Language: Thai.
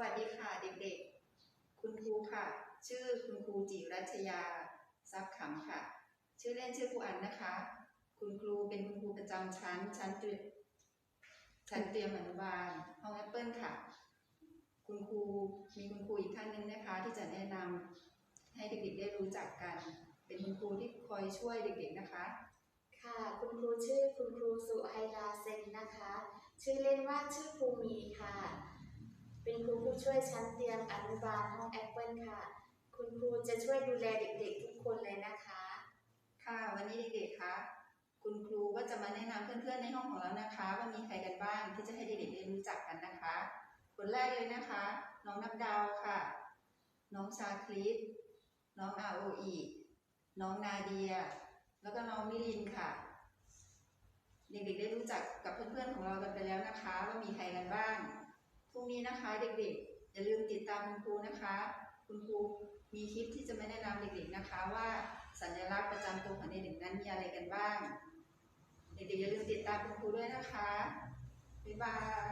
วัสดีค่ะเด็กๆ คุณครูค่ะ ชื่อคุณครูจิรัชยาทรัพย์ขำค่ะ ชื่อเล่นชื่อครูอันนะคะ คุณครูเป็นคุณครูประจำชั้นชั้นเตรียมชั้นเตรียมอนุบาลห้องแอปเปิลค่ะ คุณครูมีคุณครูอีกท่านหนึ่งนะคะ ที่จะแนะนำให้เด็กๆได้รู้จักกัน เป็นคุณครูที่คอยช่วยเด็กๆนะคะ ค่ะ คุณครูชื่อคุณครูสุไฮราเซนนะคะ ชื่อเล่นว่าชื่อครูมี ค่ะเป็นครูผู้ช่วยชั้นเตรียมอนุบาลห้องแอปเปิลค่ะ คุณครูจะช่วยดูแลเด็กๆทุกคนเลยนะคะ ค่ะ วันนี้เด็กๆคะคุณครูก็จะมาแนะนำเพื่อนๆในห้องของเรานะคะ ว่ามีใครกันบ้างที่จะให้เด็กๆได้รู้จักกันนะคะ คนแรกเลยนะคะ น้องนับดาวค่ะ น้องชาคริสน้องอาโออีน้องนาเดีย แล้วก็น้องมิลินค่ะ เด็กๆได้รู้จักกับเพื่อนๆของเรากันไปแล้วนะคะ ว่ามีใครกันบ้าง พรุ่งนี้นะคะเด็กๆ อย่าลืมติดตามคุณครูนะคะ คุณครูมีคลิปที่จะมาแนะนำเด็กๆนะคะ ว่าสัญลักษณ์ประจำตัวของเด็กๆนั้นมีอะไรกันบ้าง เด็กๆอย่าลืมติดตามคุณครูด้วยนะคะบ๊ายบาย